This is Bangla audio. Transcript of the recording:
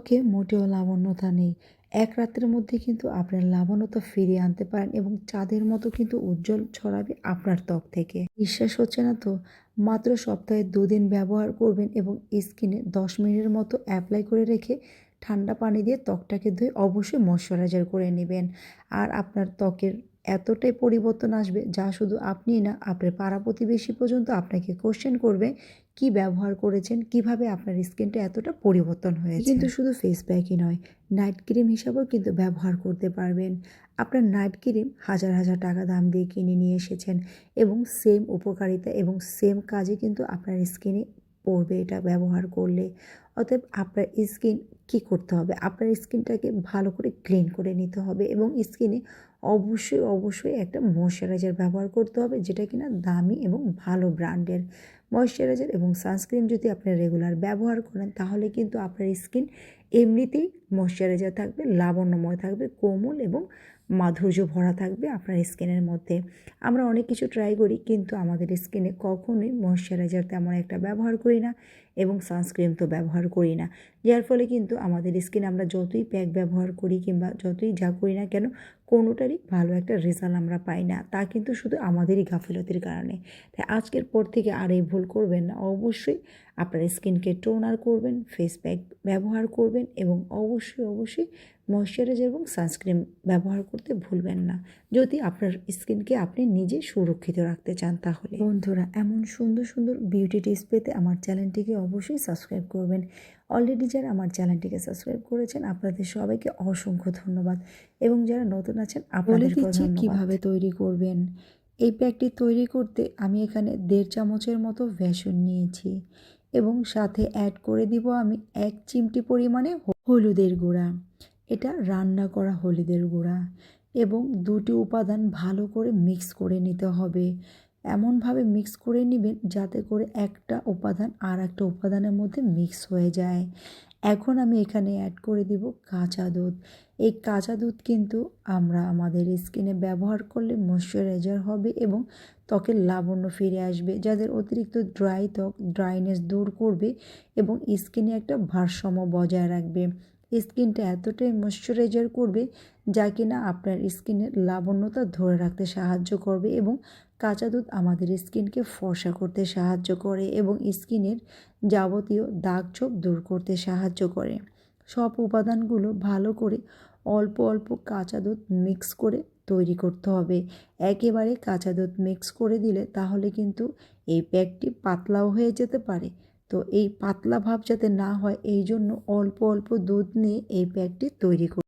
ত্বকে মোটেও লাবণ্যতা নেই। এক রাতের মধ্যে কিন্তু আপনার লাবণ্যতা ফিরিয়ে আনতে পারেন এবং চাঁদের মতো কিন্তু উজ্জ্বল ছড়াবে আপনার ত্বক থেকে। বিশ্বাস হচ্ছে না তো? মাত্র সপ্তাহে দুদিন ব্যবহার করবেন এবং স্কিনে দশ মিনিটের মতো অ্যাপ্লাই করে রেখে ঠান্ডা পানি দিয়ে ত্বকটাকে ধুয়ে অবশ্যই ময়শ্চারাইজার করে নেবেন। আর আপনার ত্বকের এতটাই পরিবর্তন আসবে যা শুধু আপনি না, আপনার পাড়া প্রতিবেশী পর্যন্ত আপনাকে কোশ্চেন করবে কি ব্যবহার করেছেন, কীভাবে আপনার স্কিনটা এতটা পরিবর্তন হয়েছে। কিন্তু শুধু ফেস প্যাকই নয় নাইট ক্রিম হিসাবেও কিন্তু ব্যবহার করতে পারবেন। আপনার নাইট ক্রিম হাজার হাজার টাকা দাম দিয়ে কিনে নিয়ে এসেছেন এবং সেম উপকারিতা এবং সেম কাজে কিন্তু আপনার স্কিনে পড়বে এটা ব্যবহার করলে। অতএব আপনার স্কিন কী করতে হবে? আপনার স্কিনটাকে ভালো করে ক্লিন করে নিতে হবে এবং স্কিনে অবশ্যই অবশ্যই একটা ময়শ্চারাইজার ব্যবহার করতে হবে যেটা কিনা দামি এবং ভালো ব্র্যান্ডের ময়শ্চারাইজার এবং সানস্ক্রিন যদি আপনি রেগুলার ব্যবহার করেন তাহলে কিন্তু আপনার স্কিন এমনিতেই ময়শ্চারাইজার থাকবে, লাবণ্যময় থাকবে, কোমল এবং মাধুর্য ভরা থাকবে আপনার স্কিনের মধ্যে। আমরা অনেক কিছু ট্রাই করি কিন্তু আমাদের স্কিনে কখনোই ময়শ্চারাইজার তেমন একটা ব্যবহার করি না। এবং সানস্ক্রিন তো ব্যবহার করি না। যার ফলে কিন্তু আমাদের স্কিন আমরা যতই প্যাক ব্যবহার করি কিংবা যতই যা করি না কেন কোনোটারই ভালো একটা রেজাল্ট আমরা পাই না। তা কিন্তু শুধু আমাদেরই গাফিলতির কারণে। তাই আজকের পর থেকে আর এই ভুল করবেন না। অবশ্যই আপনার স্কিনকে টোনার করবেন ফেস প্যাক ব্যবহার করবেন এবং অবশ্যই অবশ্যই ময়শ্চারাইজার এবং সানস্ক্রিন ব্যবহার করতে ভুলবেন না। যদি আপনার স্কিনকে আপনি নিজে সুরক্ষিত রাখতে চান তাহলে। বন্ধুরা, এমন সুন্দর সুন্দর বিউটি টিপস পেতে আমার চ্যানেলটিকে অবশ্যই সাবস্ক্রাইব করবেন। অলরেডি যারা আমার চ্যানেলটিকে সাবস্ক্রাইব করেছেন আপনাদের সবাইকে অসংখ্য ধন্যবাদ। এবং যারা নতুন আছেন আপনাদের কীভাবে তৈরি করবেন। এই প্যাকটি তৈরি করতে আমি এখানে দেড় চামচের মতো ভ্যাসন নিয়েছি এবং সাথে অ্যাড করে দিব আমি এক চিমটি পরিমাণে হলুদের গুঁড়া। এটা রান্না করা হলুদের গুঁড়া এবং দুটি উপাদান ভালো করে মিক্স করে নিতে হবে। এমনভাবে মিক্স করে নেবেন যাতে করে একটা উপাদান আর একটা উপাদানের মধ্যে মিক্স হয়ে যায়। এখন আমি এখানে অ্যাড করে দিব কাঁচা দুধ। এই কাঁচা দুধ কিন্তু আমরা আমাদের স্কিনে ব্যবহার করলে ময়শ্চারাইজার হবে এবং ত্বকের লাবণ্য ফিরে আসবে, যাদের অতিরিক্ত ড্রাই ত্বক ড্রাইনেস দূর করবে এবং স্কিনে একটা ভারসাম্য বজায় রাখবে। স্কিনটা এতটাই ময়শ্চারাইজার করবে যা কিনা আপনার স্কিনের লাবণ্যতা ধরে রাখতে সাহায্য করবে এবং কাঁচা দুধ আমাদের স্কিনকে ফর্সা করতে সাহায্য করে এবং স্কিনের যাবতীয় দাগ ছোপ দূর করতে সাহায্য করে। সব উপাদানগুলো ভালো করে অল্প অল্প কাঁচা দুধ মিক্স করে তৈরি করতে হবে। একেবারে কাঁচা দুধ মিক্স করে দিলে তাহলে কিন্তু এই প্যাকটি পাতলাও হয়ে যেতে পারে। তো এই পাতলা ভাব যাতে না হয় এই জন্য অল্প অল্প দুধ নিয়ে এই প্যাকটি তৈরি